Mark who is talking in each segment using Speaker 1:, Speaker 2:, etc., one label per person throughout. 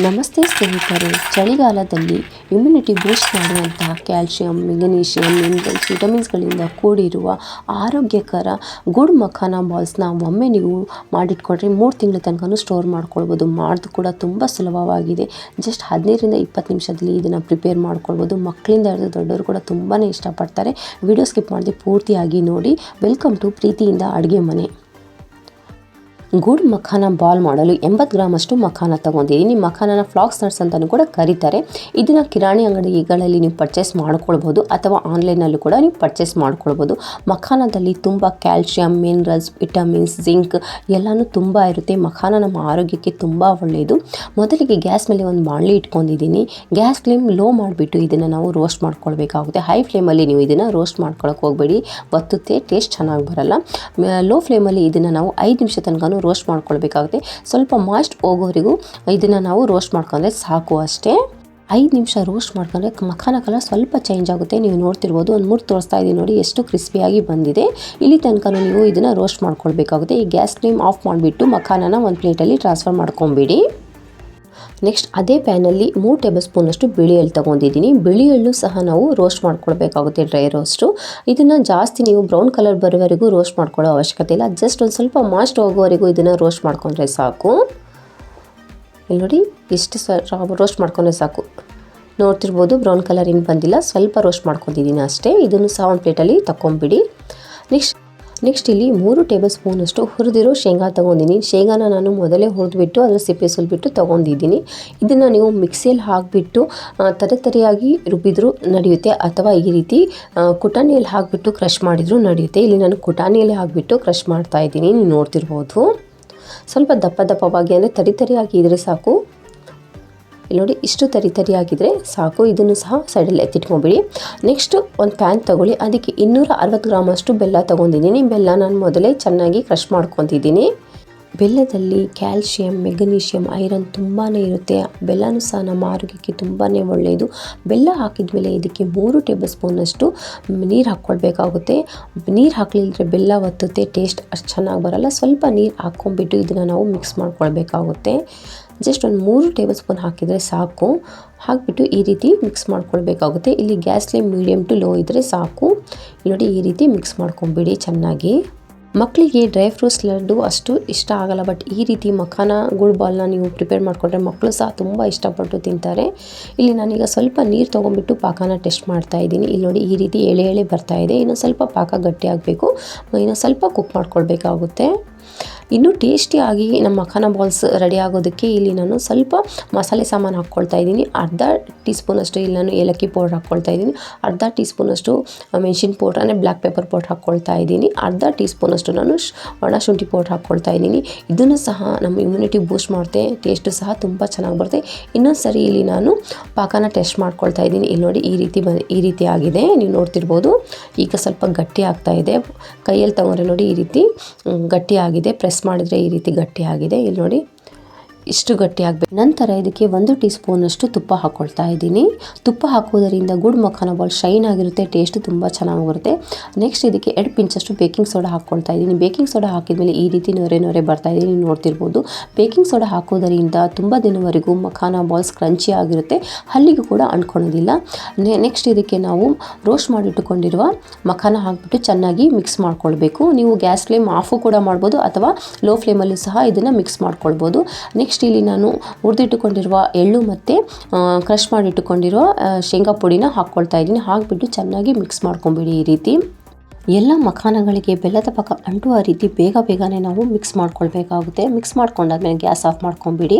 Speaker 1: ನಮಸ್ತೆ ಸ್ನೇಹಿತರೆ. ಚಳಿಗಾಲದಲ್ಲಿ ಇಮ್ಯುನಿಟಿ ಬೂಸ್ಟ್ ಮಾಡುವಂತಹ ಕ್ಯಾಲ್ಶಿಯಂ ಮೆಗ್ನೀಷಿಯಂ ಮಿನರಲ್ಸ್ ವಿಟಮಿನ್ಸ್ಗಳಿಂದ ಕೂಡಿರುವ ಆರೋಗ್ಯಕರ ಗುಡ್ ಮಖಾನ ಬಾಲ್ಸ್ನ ಒಮ್ಮೆ ನೀವು ಮಾಡಿಟ್ಕೊಂಡ್ರೆ ಮೂರು ತಿಂಗಳ ತನಕ ಸ್ಟೋರ್ ಮಾಡ್ಕೊಳ್ಬೋದು. ಮಾಡೋದು ಕೂಡ ತುಂಬ ಸುಲಭವಾಗಿದೆ. ಜಸ್ಟ್ ಹದಿನೈದರಿಂದ ಇಪ್ಪತ್ತು ನಿಮಿಷದಲ್ಲಿ ಇದನ್ನು ಪ್ರಿಪೇರ್ ಮಾಡ್ಕೊಳ್ಬೋದು. ಮಕ್ಕಳಿಂದ ಹಿಡಿದು ದೊಡ್ಡವರು ಕೂಡ ತುಂಬಾ ಇಷ್ಟಪಡ್ತಾರೆ. ವಿಡಿಯೋ ಸ್ಕಿಪ್ ಮಾಡದೆ ಪೂರ್ತಿಯಾಗಿ ನೋಡಿ. ವೆಲ್ಕಮ್ ಟು ಪ್ರೀತಿಯಿಂದ ಅಡುಗೆ ಮನೆ. ಗುಡ್ ಮಖಾನ ಬಾಲ್ ಮಾಡಲು ಎಂಬತ್ತು ಗ್ರಾಮಷ್ಟು ಮಖಾನ ತಗೊಂಡಿದ್ದೀನಿ ಮಖಾನನ ಫ್ಲಾಕ್ಸ್ ನಟ್ಸ್ ಅಂತಲೂ ಕೂಡ ಕರೀತಾರೆ. ಇದನ್ನು ಕಿರಾಣಿ ಅಂಗಡಿಗಳಲ್ಲಿ ನೀವು ಪರ್ಚೇಸ್ ಮಾಡ್ಕೊಳ್ಬೋದು ಅಥವಾ ಆನ್ಲೈನಲ್ಲೂ ಕೂಡ ನೀವು ಪರ್ಚೇಸ್ ಮಾಡ್ಕೊಳ್ಬೋದು ಮಖಾನದಲ್ಲಿ ತುಂಬ ಕ್ಯಾಲ್ಶಿಯಂ ಮಿನರಲ್ಸ್ ವಿಟಮಿನ್ಸ್ ಜಿಂಕ್ ಎಲ್ಲನೂ ತುಂಬ ಇರುತ್ತೆ. ಮಖಾನ ನಮ್ಮ ಆರೋಗ್ಯಕ್ಕೆ ತುಂಬ ಒಳ್ಳೆಯದು ಮೊದಲಿಗೆ ಗ್ಯಾಸ್ ಮೇಲೆ ಒಂದು ಬಾಣಲಿ ಇಟ್ಕೊಂಡಿದ್ದೀನಿ. ಗ್ಯಾಸ್ ಫ್ಲೇಮ್ ಲೋ ಮಾಡಿಬಿಟ್ಟು ಇದನ್ನು ನಾವು ರೋಸ್ಟ್ ಮಾಡ್ಕೊಳ್ಬೇಕಾಗುತ್ತೆ. ಹೈ ಫ್ಲೇಮಲ್ಲಿ ನೀವು ಇದನ್ನು ರೋಸ್ಟ್ ಮಾಡ್ಕೊಳಕ್ಕೆ ಹೋಗಬೇಡಿ. ಬತ್ತುತ್ತೆ ಟೇಸ್ಟ್ ಚೆನ್ನಾಗಿ ಬರಲ್ಲ. ಲೋ ಫ್ಲೇಮಲ್ಲಿ ಇದನ್ನು ನಾವು ಐದು ನಿಮಿಷ ತನಕ ರೋಸ್ಟ್ ಮಾಡ್ಕೊಳ್ಬೇಕಾಗುತ್ತೆ. ಸ್ವಲ್ಪ ಮಾಸ್ಟ್ ಹೋಗೋವರೆಗೂ ಇದನ್ನು ನಾವು ರೋಸ್ಟ್ ಮಾಡ್ಕೊಂಡ್ರೆ ಸಾಕು ಅಷ್ಟೇ. ಐದು ನಿಮಿಷ ರೋಸ್ಟ್ ಮಾಡ್ಕೊಂಡ್ರೆ ಮಖಾನ ಕಲರ್ ಸ್ವಲ್ಪ ಚೇಂಜ್ ಆಗುತ್ತೆ. ನೀವು ನೋಡ್ತಿರ್ಬೋದು, ಒಂದು ಮೂರು ತೋರಿಸ್ತಾ ಇದ್ದೀನಿ ನೋಡಿ ಎಷ್ಟು ಕ್ರಿಸ್ಪಿಯಾಗಿ ಬಂದಿದೆ. ಇಲ್ಲಿ ತನಕ ನೀವು ಇದನ್ನು ರೋಸ್ಟ್ ಮಾಡ್ಕೊಳ್ಬೇಕಾಗುತ್ತೆ. ಈ ಗ್ಯಾಸ್ ಫ್ಲೇಮ್ ಆಫ್ ಮಾಡಿಬಿಟ್ಟು ಮಖಾನನ ಒಂದು ಪ್ಲೇಟಲ್ಲಿ ಟ್ರಾನ್ಸ್ಫರ್ ಮಾಡ್ಕೊಂಬಿಡಿ. ನೆಕ್ಸ್ಟ್ ಅದೇ ಪ್ಯಾನಲ್ಲಿ ಮೂರು ಟೇಬಲ್ ಸ್ಪೂನಷ್ಟು ಬಿಳಿ ಎಳ್ಳು ತೊಗೊಂಡಿದ್ದೀನಿ. ಬಿಳಿ ಎಳ್ಳು ಸಹ ನಾವು ರೋಸ್ಟ್ ಮಾಡ್ಕೊಳ್ಬೇಕಾಗುತ್ತೆ ಡ್ರೈ ರೋಸ್ಟು ಇದನ್ನು ಜಾಸ್ತಿ ನೀವು ಬ್ರೌನ್ ಕಲರ್ ಬರೋವರೆಗೂ ರೋಸ್ಟ್ ಮಾಡ್ಕೊಳ್ಳೋ ಅವಶ್ಯಕತೆ ಇಲ್ಲ. ಜಸ್ಟ್ ಒಂದು ಸ್ವಲ್ಪ ಮಾಸ್ಟ್ ಹೋಗೋವರೆಗೂ ಇದನ್ನು ರೋಸ್ಟ್ ಮಾಡ್ಕೊಂಡ್ರೆ ಸಾಕು. ಇಲ್ಲಿ ನೋಡಿ, ಇಷ್ಟು ಸ ರೋಸ್ಟ್ ಮಾಡ್ಕೊಂಡ್ರೆ ಸಾಕು. ನೋಡ್ತಿರ್ಬೋದು ಬ್ರೌನ್ ಕಲರ್ ಇನ್ನು ಬಂದಿಲ್ಲ. ಸ್ವಲ್ಪ ರೋಸ್ಟ್ ಮಾಡ್ಕೊಂಡಿದ್ದೀನಿ ಅಷ್ಟೇ. ಇದನ್ನು ಸಹ ಒಂದು ಪ್ಲೇಟಲ್ಲಿ ತಗೊಂಬಿಡಿ ನೆಕ್ಸ್ಟ್ ನೆಕ್ಸ್ಟ್ ಇಲ್ಲಿ ಮೂರು ಟೇಬಲ್ ಸ್ಪೂನಷ್ಟು ಹುರಿದಿರೋ ಶೇಂಗಾ ತೊಗೊಂಡಿನಿ. ಶೇಂಗಾನ ನಾನು ಮೊದಲೇ ಹುರಿದ್ಬಿಟ್ಟು ಅದರ ಸಿಪ್ಪೆ ಸುಲ್ಬಿಟ್ಟು ತೊಗೊಂಡಿದ್ದೀನಿ. ಇದನ್ನು ನೀವು ಮಿಕ್ಸಿಯಲ್ಲಿ ಹಾಕಿಬಿಟ್ಟು ತರಿ ತರಿಯಾಗಿ ರುಬ್ಬಿದ್ರೂ ನಡೆಯುತ್ತೆ. ಅಥವಾ ಈ ರೀತಿ ಕುಟಾಣಿಯಲ್ಲಿ ಹಾಕಿಬಿಟ್ಟು ಕ್ರಷ್ ಮಾಡಿದರೂ ನಡೆಯುತ್ತೆ. ಇಲ್ಲಿ ನಾನು ಕುಟಾಣಿಯಲ್ಲಿ ಹಾಕಿಬಿಟ್ಟು ಕ್ರಷ್ ಮಾಡ್ತಾ ಇದ್ದೀನಿ. ನೀವು ನೋಡ್ತಿರ್ಬೋದು. ಸ್ವಲ್ಪ ದಪ್ಪ ದಪ್ಪವಾಗಿ, ಅಂದರೆ ತರಿ ತರಿಯಾಗಿ ಇದ್ದರೆ ಸಾಕು. ಇಲ್ಲಿ ನೋಡಿ, ಇಷ್ಟು ತರಿ ಆಗಿದ್ರೆ ಸಾಕು. ಇದನ್ನು ಸಹ ಸೈಡಲ್ಲಿ ಎತ್ತಿಟ್ಕೊಂಬಿಡಿ. ನೆಕ್ಸ್ಟ್ ಒಂದು ಪ್ಯಾನ್ ತಗೊಳ್ಳಿ. ಅದಕ್ಕೆ ಇನ್ನೂರ ಅರವತ್ತು ಗ್ರಾಮಷ್ಟು ಬೆಲ್ಲ ತೊಗೊಂಡಿದ್ದೀನಿ. ಬೆಲ್ಲ ನಾನು ಮೊದಲೇ ಚೆನ್ನಾಗಿ ಕ್ರಷ್ ಮಾಡ್ಕೊತಿದ್ದೀನಿ. ಬೆಲ್ಲದಲ್ಲಿ ಕ್ಯಾಲ್ಶಿಯಂ ಮೆಗ್ನೀಷಿಯಂ ಐರನ್ ತುಂಬಾ ಇರುತ್ತೆ. ಬೆಲ್ಲನೂ ಸಹ ನಮ್ಮ ಆರೋಗ್ಯಕ್ಕೆ ತುಂಬಾ ಒಳ್ಳೆಯದು ಬೆಲ್ಲ ಹಾಕಿದ ಮೇಲೆ ಇದಕ್ಕೆ ಮೂರು ಟೇಬಲ್ ಸ್ಪೂನಷ್ಟು ನೀರು ಹಾಕ್ಕೊಳ್ಬೇಕಾಗುತ್ತೆ. ನೀರು ಹಾಕಲಿಲ್ಲದ್ರೆ ಬೆಲ್ಲ ಒತ್ತುತ್ತೆ ಟೇಸ್ಟ್ ಅಷ್ಟು ಚೆನ್ನಾಗಿ ಬರಲ್ಲ. ಸ್ವಲ್ಪ ನೀರು ಹಾಕ್ಕೊಂಬಿಟ್ಟು ಇದನ್ನು ನಾವು ಮಿಕ್ಸ್ ಮಾಡ್ಕೊಳ್ಬೇಕಾಗುತ್ತೆ. ಜಸ್ಟ್ ಒಂದು ಮೂರು ಟೇಬಲ್ ಸ್ಪೂನ್ ಹಾಕಿದರೆ ಸಾಕು. ಹಾಕಿಬಿಟ್ಟು ಈ ರೀತಿ ಮಿಕ್ಸ್ ಮಾಡ್ಕೊಳ್ಬೇಕಾಗುತ್ತೆ. ಇಲ್ಲಿ gas flame medium to low ಇದ್ದರೆ ಸಾಕು. ನೋಡಿ ಈ ರೀತಿ ಮಿಕ್ಸ್ ಮಾಡ್ಕೊಂಬಿಡಿ ಚೆನ್ನಾಗಿ. ಮಕ್ಕಳಿಗೆ ಡ್ರೈ ಫ್ರೂಟ್ಸ್ ಲಡ್ಡು ಅಷ್ಟು ಇಷ್ಟ ಆಗಲ್ಲ ಬಟ್ ಈ ರೀತಿ ಮಖಾನ ಬಾಲ್ನ ನೀವು ಪ್ರಿಪೇರ್ ಮಾಡಿಕೊಂಡ್ರೆ ಮಕ್ಕಳು ಸಹ ತುಂಬ ಇಷ್ಟಪಟ್ಟು ತಿಂತಾರೆ. ಇಲ್ಲಿ ನಾನೀಗ ಸ್ವಲ್ಪ ನೀರು ತೊಗೊಂಡ್ಬಿಟ್ಟು ಪಾಕನ ಟೆಸ್ಟ್ ಮಾಡ್ತಾ ಇದ್ದೀನಿ. ಇಲ್ಲಿ ನೋಡಿ ಈ ರೀತಿ ಎಳೆ ಎಳೆ ಬರ್ತಾ ಇದೆ. ಇನ್ನು ಸ್ವಲ್ಪ ಪಾಕ ಗಟ್ಟಿ ಆಗಬೇಕು. ಇನ್ನು ಸ್ವಲ್ಪ ಕುಕ್ ಮಾಡ್ಕೊಳ್ಬೇಕಾಗುತ್ತೆ. ಇನ್ನೂ ಟೇಸ್ಟಿಯಾಗಿ ನಮ್ಮ ಮಖಾನ ಬಾಲ್ಸ್ ರೆಡಿ ಆಗೋದಕ್ಕೆ ಇಲ್ಲಿ ನಾನು ಸ್ವಲ್ಪ ಮಸಾಲೆ ಸಾಮಾನು ಹಾಕ್ಕೊಳ್ತಾ ಇದ್ದೀನಿ. ಅರ್ಧ ಟೀ ಸ್ಪೂನಷ್ಟು ಇಲ್ಲಿ ನಾನು ಏಲಕ್ಕಿ ಪೌಡ್ರ್ ಹಾಕ್ಕೊಳ್ತಾ ಇದ್ದೀನಿ. ಅರ್ಧ ಟೀ ಸ್ಪೂನಷ್ಟು ಮೆಣಸಿನ ಪೌಡ್ರ್ ಅಂದರೆ ಬ್ಲ್ಯಾಕ್ ಪೆಪ್ಪರ್ ಪೌಡ್ರ್ ಹಾಕ್ಕೊಳ್ತಾ ಇದ್ದೀನಿ. ಅರ್ಧ ಟೀ ಸ್ಪೂನಷ್ಟು ನಾನು ಒಣ ಶುಂಠಿ ಪೌಡ್ರ್ ಹಾಕ್ಕೊಳ್ತಾ ಇದ್ದೀನಿ. ಇದನ್ನು ಸಹ ನಮ್ಮ ಇಮ್ಯುನಿಟಿ ಬೂಸ್ಟ್ ಮಾಡುತ್ತೆ. ಟೇಸ್ಟು ಸಹ ತುಂಬ ಚೆನ್ನಾಗಿ ಬರುತ್ತೆ. ಇನ್ನೊಂದು ಸರಿ ಇಲ್ಲಿ ನಾನು ಪಾಕನ ಟೆಸ್ಟ್ ಮಾಡ್ಕೊಳ್ತಾ ಇದ್ದೀನಿ. ಇಲ್ಲಿ ನೋಡಿ ಈ ರೀತಿ ಬ ಈ ರೀತಿ ಆಗಿದೆ. ನೀವು ನೋಡ್ತಿರ್ಬೋದು. ಈಗ ಸ್ವಲ್ಪ ಗಟ್ಟಿ ಆಗ್ತಾ ಇದೆ. ಕೈಯಲ್ಲಿ ತಗೊಂಡ್ರೆ ನೋಡಿ ಈ ರೀತಿ ಗಟ್ಟಿ ಆಗಿದೆ. ಪ್ರೆಸ್ ಮಾಡಿದರೆ ಈ ರೀತಿ ಗಟ್ಟಿಯಾಗಿದೆ. ಇಲ್ಲಿ ನೋಡಿ ಇಷ್ಟು ಗಟ್ಟಿ ಆಗಬೇಕು. ನಂತರ ಇದಕ್ಕೆ ಒಂದು ಟೀ ಸ್ಪೂನಷ್ಟು ತುಪ್ಪ ಹಾಕ್ಕೊಳ್ತಾ ಇದ್ದೀನಿ. ತುಪ್ಪ ಹಾಕೋದರಿಂದ ಗುಡ್ ಮಖಾನ ಬಾಲ್ ಶೈನ್ ಆಗಿರುತ್ತೆ, ಟೇಸ್ಟ್ ತುಂಬ ಚೆನ್ನಾಗಿ ಬರುತ್ತೆ. ನೆಕ್ಸ್ಟ್ ಇದಕ್ಕೆ ಎರಡು ಪಿಂಚಷ್ಟು ಬೇಕಿಂಗ್ ಸೋಡಾ ಹಾಕ್ಕೊಳ್ತಾ ಇದ್ದೀನಿ. ಬೇಕಿಂಗ್ ಸೋಡಾ ಹಾಕಿದ್ಮೇಲೆ ಈ ರೀತಿ ನೊರೆ ನೊರೆ ಬರ್ತಾ ಇದ್ದೀನಿ ನೋಡ್ತಿರ್ಬೋದು. ಬೇಕಿಂಗ್ ಸೋಡಾ ಹಾಕೋದರಿಂದ ತುಂಬ ದಿನವರೆಗೂ ಮಖಾನ ಬಾಲ್ಸ್ ಕ್ರಂಚಿ ಆಗಿರುತ್ತೆ, ಹಲ್ಲಿಗೂ ಕೂಡ ಅಂಟ್ಕೊಳೋದಿಲ್ಲ ನೆಕ್ಸ್ಟ್ ಇದಕ್ಕೆ ನಾವು ರೋಸ್ಟ್ ಮಾಡಿಟ್ಟುಕೊಂಡಿರುವ ಮಖಾನ ಹಾಕಿಬಿಟ್ಟು ಚೆನ್ನಾಗಿ ಮಿಕ್ಸ್ ಮಾಡ್ಕೊಳ್ಬೇಕು. ನೀವು ಗ್ಯಾಸ್ ಫ್ಲೇಮ್ ಆಫು ಕೂಡ ಮಾಡ್ಬೋದು ಅಥವಾ ಲೋ ಫ್ಲೇಮಲ್ಲೂ ಸಹ ಇದನ್ನು ಮಿಕ್ಸ್ ಮಾಡ್ಕೊಳ್ಬೋದು. ನೆಕ್ಸ್ಟ್ ನೆಕ್ಸ್ಟ್ ಇಲ್ಲಿ ನಾನು ಹುರಿದಿಟ್ಟುಕೊಂಡಿರುವ ಎಳ್ಳು ಮತ್ತು ಕ್ರಷ್ ಮಾಡಿಟ್ಟುಕೊಂಡಿರುವ ಶೇಂಗಾ ಪುಡಿನ ಹಾಕ್ಕೊಳ್ತಾ ಇದ್ದೀನಿ. ಹಾಕಿಬಿಟ್ಟು ಚೆನ್ನಾಗಿ ಮಿಕ್ಸ್ ಮಾಡ್ಕೊಂಬಿಡಿ ಈ ರೀತಿ. ಎಲ್ಲ ಮಖಾನಗಳಿಗೆ ಬೆಲ್ಲದ ಪಕ್ಕ ಅಂಟುವ ರೀತಿ ಬೇಗ ಬೇಗನೆ ನಾವು ಮಿಕ್ಸ್ ಮಾಡ್ಕೊಳ್ಬೇಕಾಗುತ್ತೆ. ಮಿಕ್ಸ್ ಮಾಡ್ಕೊಂಡಾದ್ಮೇಲೆ ಗ್ಯಾಸ್ ಆಫ್ ಮಾಡ್ಕೊಂಬಿಡಿ.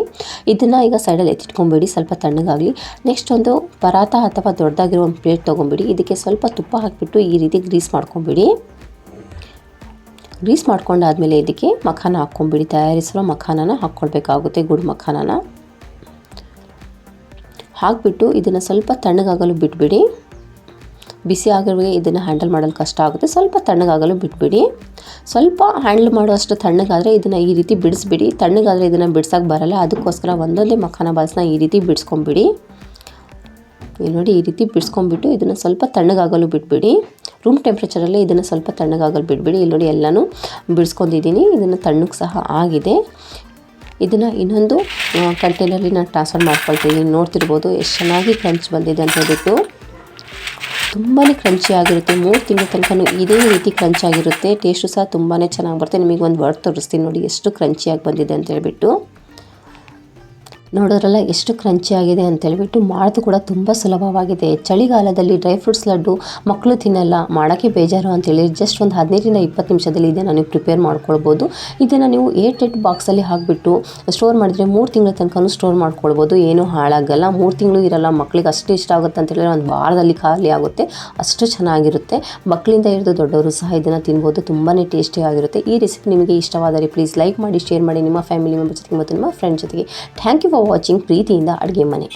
Speaker 1: ಇದನ್ನು ಈಗ ಸೈಡಲ್ಲಿ ಎತ್ತಿಟ್ಕೊಂಬಿಡಿ, ಸ್ವಲ್ಪ ತಣ್ಣಗಾಗಲಿ. ನೆಕ್ಸ್ಟ್ ಒಂದು ಪರಾತ ಅಥವಾ ದೊಡ್ಡದಾಗಿರೋ ಒಂದು ಪ್ಲೇಟ್ ತೊಗೊಂಬಿಡಿ. ಇದಕ್ಕೆ ಸ್ವಲ್ಪ ತುಪ್ಪ ಹಾಕಿಬಿಟ್ಟು ಈ ರೀತಿ ಗ್ರೀಸ್ ಮಾಡ್ಕೊಂಬಿಡಿ. ಗ್ರೀಸ್ ಮಾಡ್ಕೊಂಡಾದಮೇಲೆ ಇದಕ್ಕೆ ಮಖಾನ ಹಾಕ್ಕೊಂಬಿಡಿ ತಯಾರಿಸಿರೋ ಮಖಾನನ ಹಾಕ್ಕೊಳ್ಬೇಕಾಗುತ್ತೆ, ಗುಡ್ ಮಖಾನನ. ಹಾಕಿಬಿಟ್ಟು ಇದನ್ನು ಸ್ವಲ್ಪ ತಣ್ಣಗಾಗಲು ಬಿಟ್ಬಿಡಿ. ಬಿಸಿ ಆಗಿರುವಾಗ ಇದನ್ನು ಹ್ಯಾಂಡಲ್ ಮಾಡಲು ಕಷ್ಟ ಆಗುತ್ತೆ. ಸ್ವಲ್ಪ ತಣ್ಣಗಾಗಲು ಬಿಟ್ಬಿಡಿ. ಸ್ವಲ್ಪ ಹ್ಯಾಂಡಲ್ ಮಾಡುವಷ್ಟು ತಣ್ಣಗಾದರೆ ಇದನ್ನು ಈ ರೀತಿ ಬಿಡಿಸ್ಬಿಡಿ. ತಣ್ಣಗಾದರೆ ಇದನ್ನು ಬಿಡ್ಸೋಕ್ಕೆ ಬರಲ್ಲ. ಅದಕ್ಕೋಸ್ಕರ ಒಂದೊಂದೇ ಮಖಾನ ಬಾಲ್ಸ್ನ ಈ ರೀತಿ ಬಿಡಿಸ್ಕೊಂಬಿಡಿ ಇಲ್ಲಿ ನೋಡಿ ಈ ರೀತಿ ಬಿಡಿಸ್ಕೊಂಬಿಟ್ಟು ಇದನ್ನು ಸ್ವಲ್ಪ ತಣ್ಣಗಾಗಲು ಬಿಟ್ಬಿಡಿ. ರೂಮ್ ಟೆಂಪ್ರೇಚರಲ್ಲಿ ಇದನ್ನು ಸ್ವಲ್ಪ ತಣ್ಣಗಾಗಲು ಬಿಡ್ಬಿಡಿ. ಇಲ್ಲಿ ನೋಡಿ ಎಲ್ಲನೂ ಬಿಡಿಸ್ಕೊಂಡಿದ್ದೀನಿ. ಇದನ್ನು ತಣ್ಣಗೆ ಸಹ ಆಗಿದೆ. ಇದನ್ನು ಇನ್ನೊಂದು ಕಂಟೈನರ್ಲಿ ನಾನು ಟ್ರಾನ್ಸ್ಫರ್ ಮಾಡ್ಕೊಳ್ತೀನಿ. ನೋಡ್ತಿರ್ಬೋದು ಎಷ್ಟು ಚೆನ್ನಾಗಿ ಕ್ರಂಚ್ ಬಂದಿದೆ ಅಂತ ಹೇಳ್ಬಿಟ್ಟು ತುಂಬಾ ಕ್ರಂಚಿ ಆಗಿರುತ್ತೆ. ಮೂರು ತಿಂಗಳ ತನಕ ಇದೇ ರೀತಿ ಕ್ರಂಚ್ ಆಗಿರುತ್ತೆ. ಟೇಸ್ಟು ಸಹ ತುಂಬಾ ಚೆನ್ನಾಗಿ ಬರುತ್ತೆ. ನಿಮಗೆ ಒಂದು ವರ್ಡ್ ತೋರಿಸ್ತೀನಿ ನೋಡಿ ಎಷ್ಟು ಕ್ರಂಚಿಯಾಗಿ ಬಂದಿದೆ ಅಂತ ಹೇಳ್ಬಿಟ್ಟು. ನೋಡೋದ್ರಲ್ಲ ಎಷ್ಟು ಕ್ರಂಚಿ ಆಗಿದೆ ಅಂತ ಹೇಳ್ಬಿಟ್ಟು ಮಾಡೋದು ಕೂಡ ತುಂಬ ಸುಲಭವಾಗಿದೆ. ಚಳಿಗಾಲದಲ್ಲಿ ಡ್ರೈ ಫ್ರೂಟ್ಸ್ ಲಡ್ಡು ಮಕ್ಕಳು ತಿನ್ನಲ್ಲ, ಮಾಡೋಕ್ಕೆ ಬೇಜಾರು ಅಂತೇಳಿ ಜಸ್ಟ್ ಒಂದು ಹದಿನೈದರಿಂದ ಇಪ್ಪತ್ತು ನಿಮಿಷದಲ್ಲಿ ಇದನ್ನು ನೀವು ಪ್ರಿಪೇರ್ ಮಾಡ್ಕೊಳ್ಬೋದು. ಇದನ್ನು ನೀವು ಏಟ್ ಏಟ್ ಬಾಕ್ಸಲ್ಲಿ ಹಾಕಿಬಿಟ್ಟು ಸ್ಟೋರ್ ಮಾಡಿದರೆ ಮೂರು ತಿಂಗಳ ತನಕ ಸ್ಟೋರ್ ಮಾಡ್ಕೊಳ್ಬೋದು. ಏನೂ ಹಾಳಾಗಲ್ಲ. ಮೂರು ತಿಂಗಳು ಇರಲ್ಲ. ಮಕ್ಕಳಿಗೆ ಅಷ್ಟು ಇಷ್ಟ ಆಗುತ್ತೆ ಅಂತ ಹೇಳಿದ್ರೆ ಒಂದು ವಾರದಲ್ಲಿ ಖಾಲಿ ಆಗುತ್ತೆ. ಅಷ್ಟು ಚೆನ್ನಾಗಿರುತ್ತೆ. ಮಕ್ಕಳಿಂದ ಹಿಡಿದು ದೊಡ್ಡವರು ಸಹ ಇದನ್ನು ತಿನ್ಬೋದು. ತುಂಬಾ ಟೇಸ್ಟಿ ಆಗಿರುತ್ತೆ. ಈ ರೆಸಿಪಿ ನಿಮಗೆ ಇಷ್ಟವಾದರೆ ಪ್ಲೀಸ್ ಲೈಕ್ ಮಾಡಿ ಶೇರ್ ಮಾಡಿ. ನಿಮ್ಮ ಫ್ಯಾಮಿಲಿ ಮೆಂಬರ್ ಜೊತೆಗೆ ಮತ್ತು ನಿಮ್ಮ ಫ್ರೆಂಡ್ ಜೊತೆಗೆ. ಥ್ಯಾಂಕ್ ಯು ಫಾರ್ ವಾಚಿಂಗ್ ಪ್ರೀತಿಯಿಂದ ಅಡುಗೆ ಮನೆ.